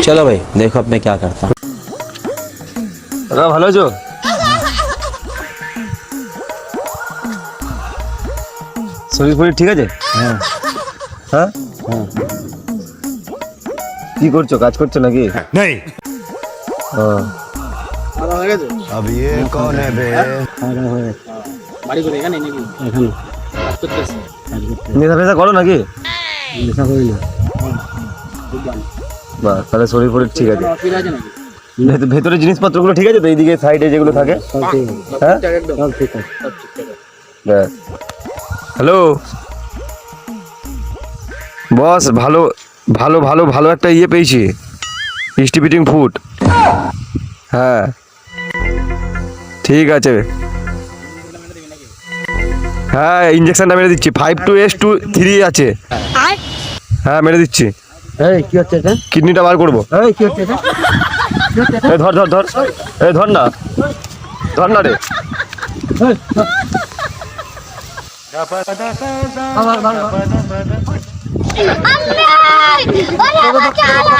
चलो भाई देखो अब मैं क्या करता हूँ দাদা ভালো আছো শরীর ফরীর ঠিক আছে হ্যাঁ হ্যাঁ কি করছো কাজ করছো নাকি नहीं ও अब ये कौन है बे বাড়ি করে এখানে নাকি এখানে কাজ করতেছে নেশা ফেশা করো নাকি নেশা করি না বা তাহলে শরীর ফরীর ঠিক আছে। ভেতরে জিনিসপত্রগুলো ঠিক আছে তো? এইদিকে সাইডে যেগুলো থাকে। হ্যাঁ আছে। হ্যালো? বস ভালো ভালো ভালো ভালো একটা ইয়ে পেয়েছি। Distributing food. হ্যাঁ। ঠিক আছে। হ্যাঁ ইঞ্জেকশনটা মেরে দিচ্ছি। Five two S two three আছে। হ্যাঁ মেরে দিচ্ছি। এই কি হচ্ছে কিডনিটা বার করব। এই কি হচ্ছে ধর ধর ধর। এই ধর না। ধর না রে। আল্লাহ! ওরে বাঁচালে ওরে